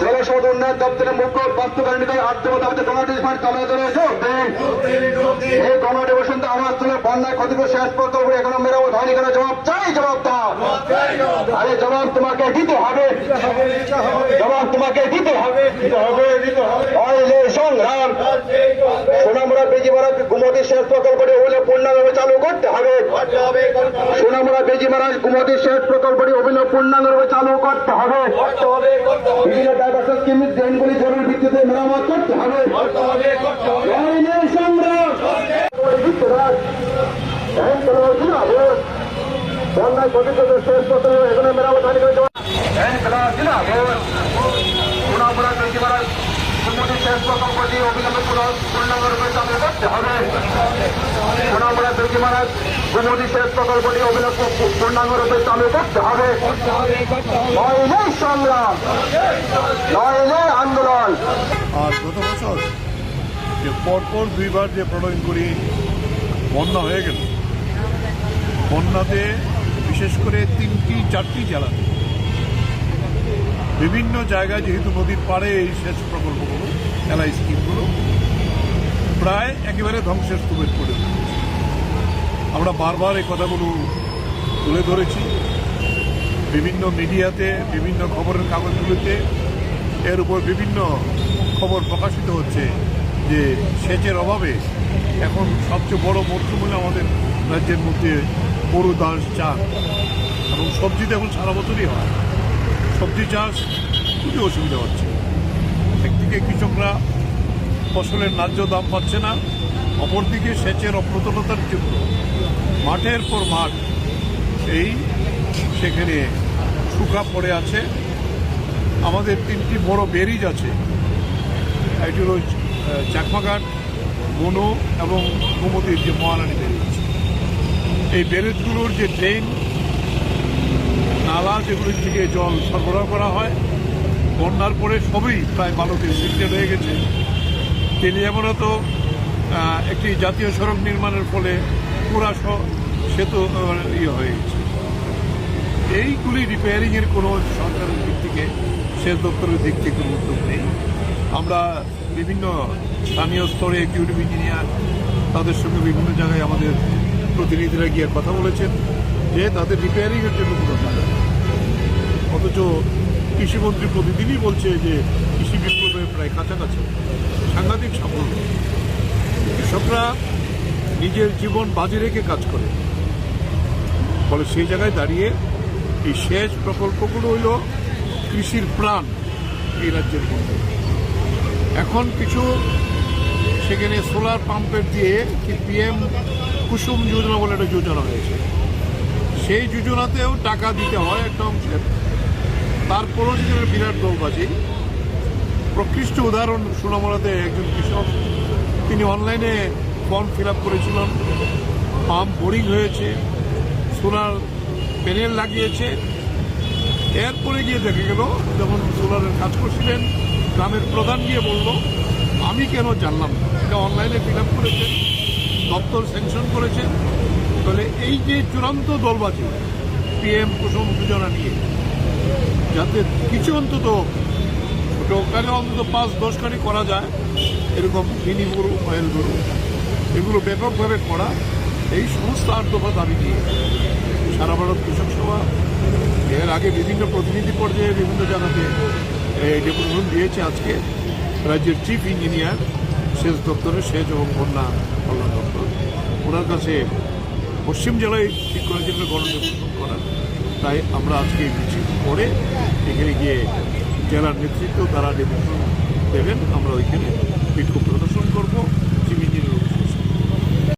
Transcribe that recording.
জলসম্পদ উন্নয়ন দপ্তরের মুখ্য বাস্তবায়নিত আত্মকথাপিত কমিটি ফান্ড যোগ দেন এই কমিটি বসন্ত আবাস তুলে বন্যায় ক্ষতিগ্রস্ত শেষ প্রকল্প এখনও মেরামত হয়নি কেন? জবাব চাই, জবাব দাও। আরে জবাব তোমাকে দিতে হবে। জবাব তোমাকে দিতে হবে। সংগ্রাম। সোনামুড়া বেজিমারা গুমতি শেষ প্রকল্পটি হলে পূর্ণাঙ্গভাবে চালু করতে হবে। সোনামুড়া গুমতি শেষ প্রকল্পটি পূর্ণাঙ্গভাবে চালু করতে হবে। বিভিন্ন ডাইভার্সন স্কিম ড্রেনগুলি জরুরি ভিত্তিতে মেরামত করতে হবে। সংগ্রাম বন্যায় ক্ষতিগ্রস্ত শেষ প্রকল্প এখানে মেরামত হয়নি কেন জবাব গুমতি শেষ অভিনব পূর্ণাঙ্গভাবে চালু করতে হবে। বেজি মহারাজ শেষ প্রকল্পটি অভিনব পূর্ণাঙ্গ রূপে চালু করতে হবে। নইলে সংগ্রাম নইলে আন্দোলন। আর গত বছর যে পরপর দুইবার যে প্রণয়ন করি বন্যা হয়ে গেল, বন্যাতে বিশেষ করে তিনটি, চারটি জেলাতে বিভিন্ন জায়গায় যেহেতু নদীর পাড়ে এই সেচ প্রকল্পগুলো, এলআই স্কিমগুলো, প্রায় একেবারে ধ্বংসের স্তূপের পড়ে আমরা বারবার এই কথাগুলো তুলে ধরেছি। বিভিন্ন মিডিয়াতে, বিভিন্ন খবরের কাগজগুলিতে, এর উপর বিভিন্ন খবর প্রকাশিত হচ্ছে যে সেচের অভাবে এখন সবচেয়ে বড় মরশুমে আমাদের রাজ্যের মধ্যে গরু দাস চাষ এবং সবজিতে এখন সারা বছরই হয়। সবজি চাষ খুবই অসুবিধা হচ্ছে। একদিকে কৃষকরা ফসলের ন্যায্য দাম পাচ্ছে না, অপরদিকে সেচের অপ্রতুলতার জন্য মাঠের পর মাঠ এই সেখানে শুকা পড়ে আছে। আমাদের তিনটি বড় বেরিজ আছে। একটি হল চাকমাঘাট, মনো এবং গোমতির যে মহারানী বেরিজ এই বেরিজগুলোর যে ড্রেন নালা যেগুলির থেকে জল সরবরাহ করা হয়, বন্যার পরে সবই প্রায় বালকের সিস্টেম হয়ে গেছে। তেলিয়ামরা তো একটি জাতীয় সড়ক নির্মাণের ফলে পুরা সেতু ইয়ে হয়ে গেছে। এইগুলি রিপেয়ারিংয়ের কোনো সরকারের দিক থেকে, সেচ দপ্তরের দিক থেকে কোনো উদ্যোগ নেই। আমরা বিভিন্ন স্থানীয় স্তরে এক্সিকিউটিভ ইঞ্জিনিয়ার তাদের সঙ্গে বিভিন্ন জায়গায় আমাদের প্রতিনিধিরা গিয়ে কথা বলেছেন যে তাদের রিপেয়ারিং এর জন্য কোনো টাকা। অথচ কৃষিমন্ত্রী প্রতিদিনই বলছে যে কৃষি বিপ্লবের প্রায় কাছাকাছি। সাংঘাতিক সাফল্য। কৃষকরা নিজের জীবন বাজে রেখে কাজ করে। ফলে সেই জায়গায় দাঁড়িয়ে এই সেচ প্রকল্পগুলো হইল কৃষির প্রাণ এই রাজ্যের মধ্যে। এখন কিছু সেখানে সোলার পাম্পের দিয়ে কি পিএম কুসুম যোজনা বলে একটা যোজনা হয়েছে। সেই যোজনাতেও টাকা দিতে হয় একটা অংশের। তারপরও সেখানে বিরাট দলবাজি প্রকৃষ্ট উদাহরণ সোনামরাতে একজন কৃষক। তিনি অনলাইনে ফর্ম ফিল আপ করেছিলেন। পাম্প বোরিং হয়েছে, সোলার প্যানেল লাগিয়েছে। এরপরে গিয়ে দেখে গেল, যখন সোলারের কাজ করছিলেন, গ্রামের প্রধান গিয়ে বলল, আমি কেন জানলাম এটা অনলাইনে ফিল আপ করেছেন দপ্তর স্যাংশন করেছেন তাহলে এই যে চূড়ান্ত দলবাজি পিএম কুসুম যোজনা নিয়ে যাতে কিছু অন্তত টোকালে অন্তত পাঁচ দশ দশখানি করা যায়, এরকম মিনি গরু অয়েল গরু। এগুলো ব্যাপকভাবে করা। এই সমস্ত আট দাবি নিয়ে সারা ভারত কৃষক সভা, এর আগে বিভিন্ন প্রতিনিধি পর্যায়ে বিভিন্ন জায়গাতে ডেপুটেশন দিয়েছে আজকে। রাজ্যের চিফ ইঞ্জিনিয়ার সেচ দপ্তরের সেচ এবং বন্যা কল্যাণ দপ্তর। ওনার কাছে পশ্চিম জেলায় ঠিক করেছিল গণডেপুটেশন করার তাই আমরা আজকে মিছিল করে এখানে গিয়ে জেলার নেতৃত্ব তারা নেতৃত্ব দেবেন, আমরা ওইখানে বিক্ষোভ প্রদর্শন করব।